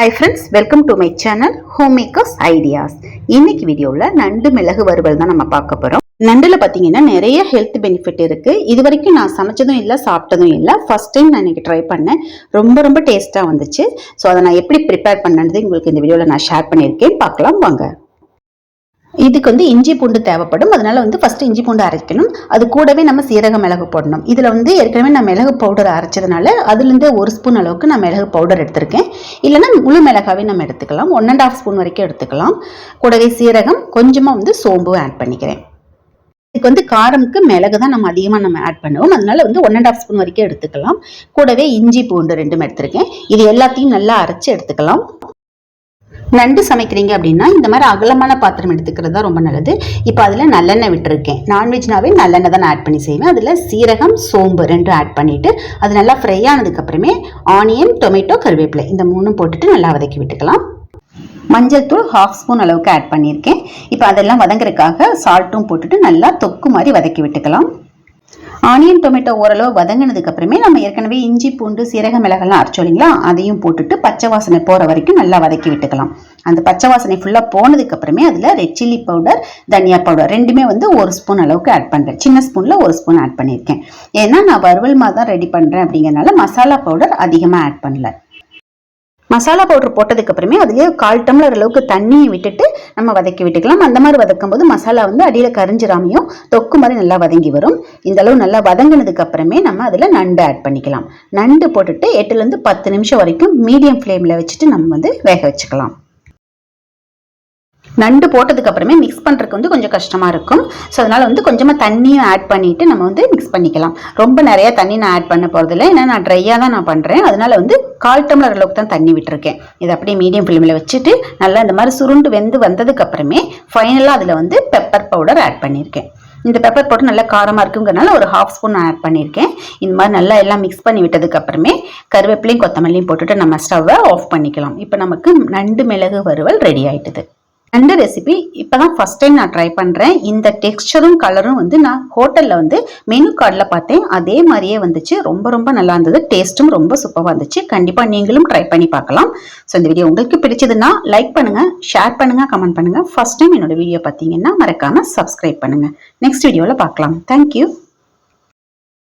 Hi friends welcome to my channel home makers ideas இன்னைக்கு வீடியோவில் நண்டு மிளகு வறுவல் தான் நம்ம பார்க்க போகிறோம் நண்டில் பார்த்தீங்கன்னா நிறைய ஹெல்த் பெனிஃபிட் இருக்குது இது வரைக்கும் நான் சமைச்சதும் இல்லை சாப்பிட்டதும் இல்லை. ஃபஸ்ட் டைம் நான் இன்றைக்கி ட்ரை பண்ணேன். ரொம்ப ரொம்ப டேஸ்ட்டாக வந்துச்சு. ஸோ அதை நான் எப்படி ப்ரிப்பேர் பண்ணது உங்களுக்கு இந்த வீடியோவில் நான் ஷேர் பண்ணியிருக்கேன். பார்க்கலாம் வாங்க. இதுக்கு வந்து இஞ்சி பூண்டு தேவைப்படும். அதனால வந்து ஃபஸ்ட்டு இஞ்சி பூண்டு அரைக்கணும். அது கூடவே நம்ம சீரக மிளகு போடணும். இதில் வந்து ஏற்கனவே நான் மிளகு பவுடர் அரைச்சதுனால அதுலேருந்து ஒரு ஸ்பூன் அளவுக்கு நான் மிளகு பவுடர் எடுத்திருக்கேன். இல்லைன்னா முழு மிளகாவே நம்ம எடுத்துக்கலாம். ஒன் அண்ட் ஆஃப் ஸ்பூன் வரைக்கும் எடுத்துக்கலாம். கூடவே சீரகம் கொஞ்சமாக வந்து சோம்பு ஆட் பண்ணிக்கிறேன். இதுக்கு வந்து காரமுக்கு மிளகு தான் நம்ம அதிகமாக நம்ம ஆட் பண்ணுவோம். அதனால வந்து ஒன் அண்ட் ஆஃப் ஸ்பூன் வரைக்கும் எடுத்துக்கலாம். கூடவே இஞ்சி பூண்டு ரெண்டும் எடுத்திருக்கேன். இது எல்லாத்தையும் நல்லா அரைச்சி எடுத்துக்கலாம். நண்டு சமைக்கிறீங்க அப்படின்னா இந்த மாதிரி அகலமான பாத்திரம் எடுத்துக்கிறது தான் ரொம்ப நல்லது. இப்போ அதில் நல்லெண்ணெய் விட்டுருக்கேன். நான்வெஜ்னாவே நல்லெண்ணெய் தான் ஆட் பண்ணி செய்வேன். அதில் சீரகம் சோம்பு ரெண்டும் ஆட் பண்ணிவிட்டு அது நல்லா ஃப்ரை ஆனதுக்கப்புறமே ஆனியன் டொமேட்டோ கருவேப்பிலை இந்த மூணும் போட்டுட்டு நல்லா வதக்கி விட்டுக்கலாம். மஞ்சள் தூள் ஹாஃப் ஸ்பூன் அளவுக்கு ஆட் பண்ணியிருக்கேன். இப்போ அதெல்லாம் வதங்குறதுக்காக சால்ட்டும் போட்டுட்டு நல்லா தொக்கு மாதிரி வதக்கி விட்டுக்கலாம். ஆனியன் டொமேட்டோ ஓரளவு வதங்கினதுக்கு அப்புறமே நம்ம ஏற்கனவே இஞ்சி பூண்டு சீரக மிளகெல்லாம் அரைச்சோம் இல்லைங்களா? அதையும் போட்டுட்டு பச்சை வாசனை போகிற வரைக்கும் நல்லா வதக்கி விட்டுக்கலாம். அந்த பச்சை வாசனை ஃபுல்லாக போனதுக்கு அப்புறமே அதில் ரெட் சில்லி பவுடர் தனியா பவுடர் ரெண்டுமே வந்து ஒரு ஸ்பூன் அளவுக்கு ஆட் பண்ணுறேன் சின்ன ஸ்பூனில் ஒரு ஸ்பூன் ஆட் பண்ணியிருக்கேன். ஏன்னா நான் வறுவல் மாதிரி தான் ரெடி பண்ணுறேன் அப்படிங்கிறனால மசாலா பவுடர் அதிகமாக ஆட் பண்ணல. மசாலா பவுடர் போட்டதுக்கு அப்புறமே அதுலேயே கால் டம்ளர் அளவுக்கு தண்ணியை விட்டுட்டு நம்ம வதக்கி விட்டுக்கலாம். அந்த மாதிரி வதக்கும் போது மசாலா வந்து அடியில் கரிஞ்சிராமையும் தொக்கு மாதிரி நல்லா வதங்கி வரும். இந்த அளவு நல்லா வதங்கினதுக்கு அப்புறமே நம்ம அதில் நண்டு ஆட் பண்ணிக்கலாம். நண்டு போட்டுட்டு எட்டுலேருந்து பத்து நிமிஷம் வரைக்கும் மீடியம் ஃப்ளேமில் வச்சுட்டு நம்ம வந்து வேக வச்சுக்கலாம். நண்டு போட்டதுக்கு அப்புறமே மிக்ஸ் பண்ணுறதுக்கு வந்து கொஞ்சம் கஷ்டமாக இருக்கும். ஸோ அதனால் வந்து கொஞ்சமாக தண்ணியும் ஆட் பண்ணிவிட்டு நம்ம வந்து மிக்ஸ் பண்ணிக்கலாம். ரொம்ப நிறையா தண்ணி நான் ஆட் பண்ண போகிறதில்ல ஏன்னா நான் ட்ரையாக தான் நான் பண்ணுறேன் அதனால் வந்து கால் டம்ளர் அளவுக்கு தான் தண்ணி விட்டுருக்கேன். இதை அப்படியே மீடியம் ஃப்ளேமில் வச்சுட்டு நல்லா இந்த மாதிரி சுருண்டு வெந்து வந்ததுக்கு அப்புறமே ஃபைனலாக அதில் வந்து பெப்பர் பவுடர் ஆட் பண்ணியிருக்கேன் இந்த பெப்பர் போட்டு நல்லா காரமாக இருக்குங்கிறனால ஒரு ஹாஃப் ஸ்பூன் நான் ஆட் பண்ணியிருக்கேன் இந்த மாதிரி நல்லா எல்லாம் மிக்ஸ் பண்ணி விட்டதுக்கு அப்புறமே கருவேப்பிலையும் கொத்தமல்லியும் போட்டுட்டு நம்ம ஸ்டவ்வை ஆஃப் பண்ணிக்கலாம். இப்போ நமக்கு நண்டு மிளகு வறுவல் ரெடி ஆகிட்டுது நண்டு ரெசிபி இப்போ தான் ஃபஸ்ட் டைம் நான் ட்ரை பண்ணுறேன் இந்த டெக்ஸ்டரும் கலரும் வந்து நான் ஹோட்டலில் வந்து மெனு கார்டில் பார்த்தேன். அதே மாதிரியே வந்துச்சு. ரொம்ப ரொம்ப நல்லா இருந்தது. டேஸ்ட்டும் ரொம்ப சூப்பராக இருந்துச்சு. கண்டிப்பாக நீங்களும் ட்ரை பண்ணி பார்க்கலாம். ஸோ இந்த வீடியோ உங்களுக்கு பிடிச்சதுன்னா லைக் பண்ணுங்கள் ஷேர் பண்ணுங்கள் கமெண்ட் பண்ணுங்கள் ஃபஸ்ட் டைம் என்னோட வீடியோ பார்த்தீங்கன்னா மறக்காமல் சப்ஸ்கிரைப் பண்ணுங்கள் நெக்ஸ்ட் வீடியோவில் பார்க்கலாம். தேங்க்யூ